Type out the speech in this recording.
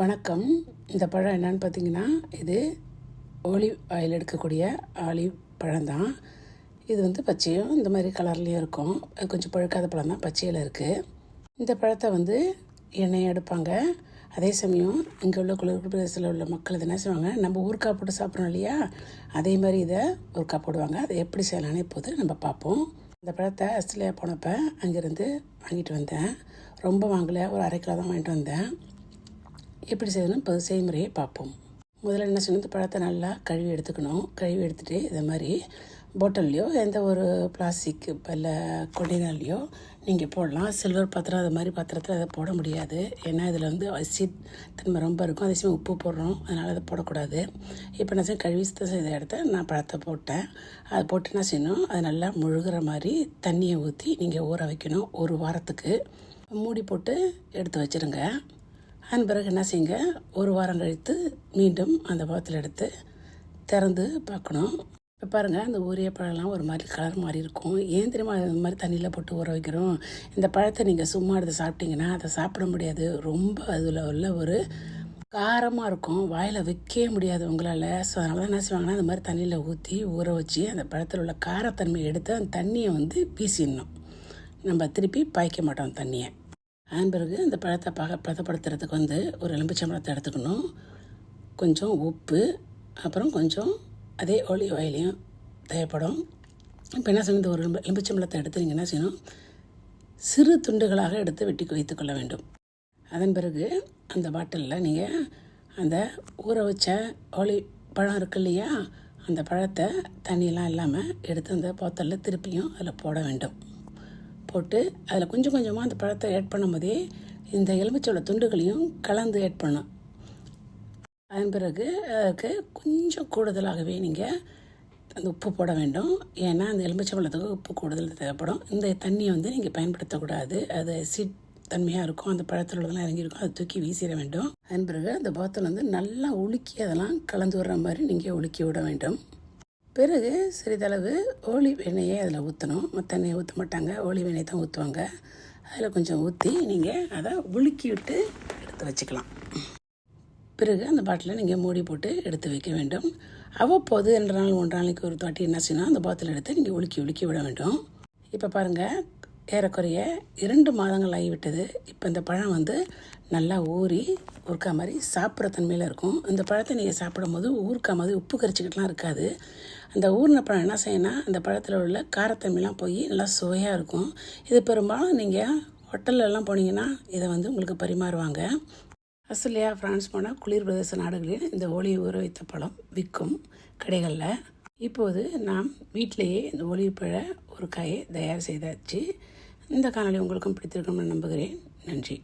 வணக்கம். இந்த பழம் என்னன்னு பார்த்தீங்கன்னா இது ஆலிவ் ஆயில் எடுக்கக்கூடிய ஆலிவ் பழம் தான். இது வந்து பச்சையும் இந்த மாதிரி கலர்லேயும் இருக்கும். அது கொஞ்சம் பழுக்காத பழம் தான் பச்சையில் இருக்குது இந்த பழத்தை வந்து எண்ணெய் எடுப்பாங்க. அதே சமயம் இங்கே உள்ள குளிர் பிரதேசத்தில் உள்ள மக்கள் இது என்ன செய்வாங்க நம்ம ஊறுக்காய் போட்டு சாப்பிட்றோம் இல்லையா? அதே மாதிரி இதை ஊறுக்காய் போடுவாங்க. அதை எப்படி செய்யலான்னு இப்போது நம்ம பார்ப்போம். இந்த பழத்தை ஆஸ்திரேலியா போனப்போ அங்கேருந்து வாங்கிட்டு வந்தேன். ரொம்ப வாங்கலை. ஒரு அரை கிலோ தான் வாங்கிட்டு வந்தேன். எப்படி செய்யணும் இப்போ செய்முறையை பார்ப்போம். முதல்ல என்ன செய்யணும்? இந்த பழத்தை நல்லா கழுவி எடுத்துக்கணும். கழுவி எடுத்துகிட்டு இதை மாதிரி பாட்டில்லையோ எந்த ஒரு பிளாஸ்டிக் இல்லை கொண்டெய்னர்லையோ நீங்கள் போடலாம். சில்வர் பாத்திரம் அது மாதிரி பாத்திரத்தில் அதை போட முடியாது. ஏன்னா இதில் வந்து அசிட் தன்மை ரொம்ப இருக்கும். அதே உப்பு போடுறோம். அதனால் அதை போடக்கூடாது. இப்போ என்ன செய்ய கழுவி சுத்தம் செய்த இடத்த நான் பழத்தை போட்டேன். அதை போட்டு என்ன செய்யணும்? அது நல்லா முழுகிற மாதிரி தண்ணியை ஊற்றி நீங்கள் ஊற வைக்கணும். ஒரு வாரத்துக்கு. மூடி போட்டு எடுத்து வச்சுருங்க. அதன் பிறகு என்ன செய்யுங்க? ஒரு வாரம் கழித்து மீண்டும் அந்த பாத்தில் எடுத்து திறந்து பார்க்கணும். இப்போ பாருங்கள் அந்த ஊரிய பழம்லாம் ஒரு மாதிரி கலர் மாதிரி இருக்கும். ஏன் தெரியுமா? இந்த மாதிரி தண்ணியில் போட்டு ஊற வைக்கிறோம். இந்த பழத்தை நீங்கள் சும்மா எடுத்து சாப்பிட்டீங்கன்னா அதை சாப்பிட முடியாது. ரொம்ப அதில் உள்ள ஒரு காரமாக இருக்கும். வாயில் வைக்கவே முடியாது உங்களால். ஸோ அதனால தான் என்ன செய்வாங்கன்னா அந்த மாதிரி தண்ணியில் ஊற்றி ஊற வச்சு அந்த பழத்தில் உள்ள காரத்தன்மையை எடுத்து அந்த தண்ணியை வந்து பீசிடணும் நம்ம திருப்பி பாய்க்க மாட்டோம் தண்ணியை. அதன் பிறகு இந்த பழத்தை பக பதப்படுத்துறதுக்கு வந்து ஒரு எலும்பிச்சம்பழத்தை எடுத்துக்கணும். கொஞ்சம் உப்பு அப்புறம் கொஞ்சம் அதே ஒலி ஆயிலையும் தேவைப்படும். இப்போ என்ன செய்யணும் இந்த ஒரு எலும்பு எலும்பிச்சம்பழத்தை எடுத்து நீங்கள் என்ன செய்யணும்? சிறு துண்டுகளாக எடுத்து வெட்டி வைத்துக்கொள்ள வேண்டும். அதன் பிறகு அந்த பாட்டிலில் நீங்கள் அந்த ஊற வச்ச ஒலி பழம் இருக்கு இல்லையா? அந்த பழத்தை தண்ணியெலாம் இல்லாமல் எடுத்து அந்த போத்தலில் திருப்பியும் அதில் போட வேண்டும். போட்டு அதில் கொஞ்சம் கொஞ்சமாக அந்த பழத்தை ஆட் பண்ணும்போதே இந்த எலுமிச்சோட துண்டுகளையும் கலந்து ஆட் பண்ணும் அதன் பிறகு அதுக்கு கொஞ்சம் கூடுதலாகவே நீங்கள் அந்த உப்பு போட வேண்டும். ஏன்னா அந்த எலுமிச்சம்பழத்துக்கு உப்பு கூடுதல் தேவைப்படும். இந்த தண்ணியை வந்து நீங்கள் பயன்படுத்தக்கூடாது. அது அசிட் தன்மையாக இருக்கும். அந்த பழத்தில் உள்ளதெல்லாம் இறங்கியிருக்கும். அதை தூக்கி வீசிட வேண்டும். அதன் பிறகு அந்த பாத்தில் வந்து நல்லா உலுக்கி அதெல்லாம் கலந்து விடுற மாதிரி நீங்கள் உலுக்கி விட வேண்டும். பிறகு சிறிதளவு ஓலி வெண்ணெயை அதில் ஊற்றணும். மற்ற எண்ணெயை ஊற்ற மாட்டாங்க. ஓலி வெண்ணெய் தான் ஊற்றுவாங்க. அதில் கொஞ்சம் ஊற்றி நீங்கள் அதை உலுக்கி விட்டு எடுத்து வச்சுக்கலாம். பிறகு அந்த பாட்டிலை நீங்கள் மூடி போட்டு எடுத்து வைக்க வேண்டும். அவ்வப்போது ரெண்டு நாள் ஒன்றரை நாளைக்கு ஒரு தாட்டி என்ன செய்யணும்? அந்த பாட்டில் எடுத்து நீங்கள் உலுக்கி உலுக்கி விட வேண்டும். இப்போ பாருங்கள் ஏறக்குறைய இரண்டு மாதங்கள் ஆகிவிட்டது. இப்போ இந்த பழம் வந்து நல்லா ஊறி ஊறுக்கா மாதிரி சாப்பிட்ற தன்மையில் இருக்கும். இந்த பழத்தை நீங்கள் சாப்பிடும் போது ஊறுக்கா மாதிரி உப்பு கரிச்சிக்கிட்டுலாம் இருக்காது. அந்த ஊறின பழம் என்ன செய்யணும் அந்த பழத்தில் உள்ள காரத்தன்மைலாம் போய் நல்லா சுவையாக இருக்கும். இது பெரும்பாலும் நீங்கள் ஹோட்டல்லலாம் போனீங்கன்னா இதை வந்து உங்களுக்கு பரிமாறுவாங்க. ஆஸ்திரேலியா ஃப்ரான்ஸ் போனால் குளிர் பிரதேச நாடுகளில் இந்த ஒளி ஊற வைத்த பழம் விற்கும் கடைகளில். இப்போது நாம் வீட்டிலேயே இந்த ஒளிப்பழ ஒரு காயை தயார் செய்தாச்சு. இந்த காணொலி உங்களுக்கும் பிடித்திருக்கும்னு நம்புகிறேன். நன்றி.